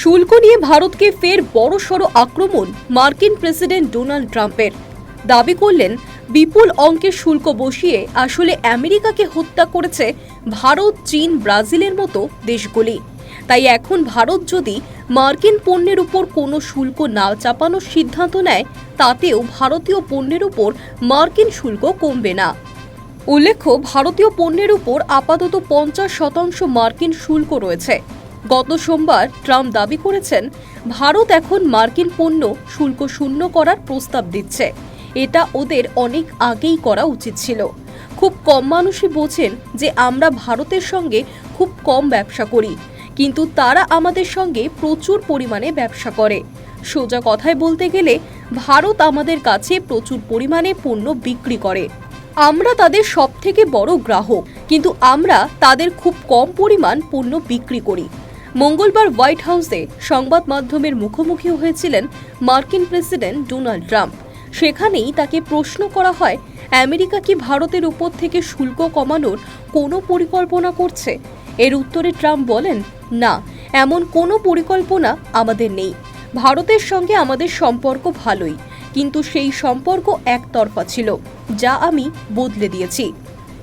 শুল্ক নিয়ে ভারতকে ফের বড়সড় আক্রমণ মার্কিন প্রেসিডেন্ট ডোনাল্ড ট্রাম্পের। দাবি করলেন, বিপুল অঙ্কের শুল্ক বসিয়ে আসলে আমেরিকাকে হত্যা করেছে ভারত, চীন, ব্রাজিলের মতো দেশগুলি। তাই এখন ভারত যদি মার্কিন পণ্যের উপর কোনো শুল্ক না চাপানোর সিদ্ধান্ত নেয়, তাতেও ভারতীয় পণ্যের উপর মার্কিন শুল্ক কমবে না। উল্লেখ্য, ভারতীয় পণ্যের উপর আপাতত পঞ্চাশ শতাংশ মার্কিন শুল্ক রয়েছে। গত সোমবার ট্রাম্প দাবি করেছেন, ভারত এখন মার্কিন পণ্য শুল্ক শূন্য করার প্রস্তাব দিচ্ছে। এটা ওদের অনেক আগেই করা উচিত ছিল। খুব কম মানুষই বোঝেন যে আমরা ভারতের সঙ্গে খুব কম ব্যবসা করি, কিন্তু তারা আমাদের সঙ্গে প্রচুর পরিমাণে ব্যবসা করে। সোজা কথায় বলতে গেলে, ভারত আমাদের কাছে প্রচুর পরিমাণে পণ্য বিক্রি করে। আমরা তাদের সব থেকে বড় গ্রাহক, কিন্তু আমরা তাদের খুব কম পরিমাণ পণ্য বিক্রি করি। মঙ্গলবার হোয়াইট হাউসে সংবাদ মাধ্যমের মুখোমুখি হয়েছিলেন মার্কিন প্রেসিডেন্ট ডোনাল্ড ট্রাম্প। সেখানেই তাকে প্রশ্ন করা হয়, আমেরিকা কি ভারতের উপর থেকে শুল্ক কমানোর কোনো পরিকল্পনা করছে? এর উত্তরে ট্রাম্প বলেন, না, এমন কোনো পরিকল্পনা আমাদের নেই। ভারতের সঙ্গে আমাদের সম্পর্ক ভালোই, কিন্তু সেই সম্পর্ক একতরফা ছিল, যা আমি বদলে দিয়েছি।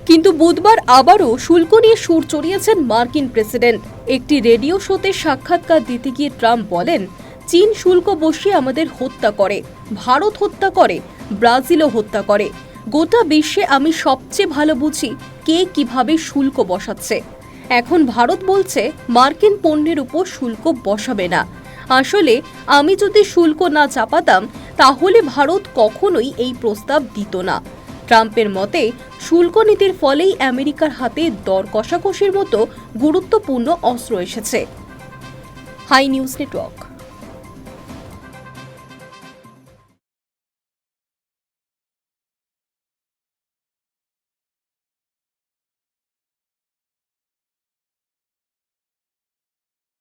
কিন্তু বুধবার আবারও শুল্ক নিয়ে সুর চড়িয়েছেন মার্কিন প্রেসিডেন্ট। একটি রেডিও শোতে সাক্ষাৎকার দিতে গিয়ে ট্রাম্প বলেন, চীন শুল্ক বসিয়ে আমাদের হত্যা করে, ভারত হত্যা করে, ব্রাজিলও হত্যা করে। গোটা বিশ্বে আমি সবচেয়ে ভালো বুঝি কে কীভাবে শুল্ক বসাচ্ছে। এখন ভারত বলছে, মার্কিন পণ্যের উপর শুল্ক বসাবে না। আসলে আমি যদি শুল্ক না চাপাতাম, তাহলে ভারত কখনোই এই প্রস্তাব দিত না। ট্রাম্পের মতে, শুল্ক নীতির ফলেই আমেরিকার হাতে দর কষাকষির মতো গুরুত্বপূর্ণ অস্ত্র এসেছে। High news network.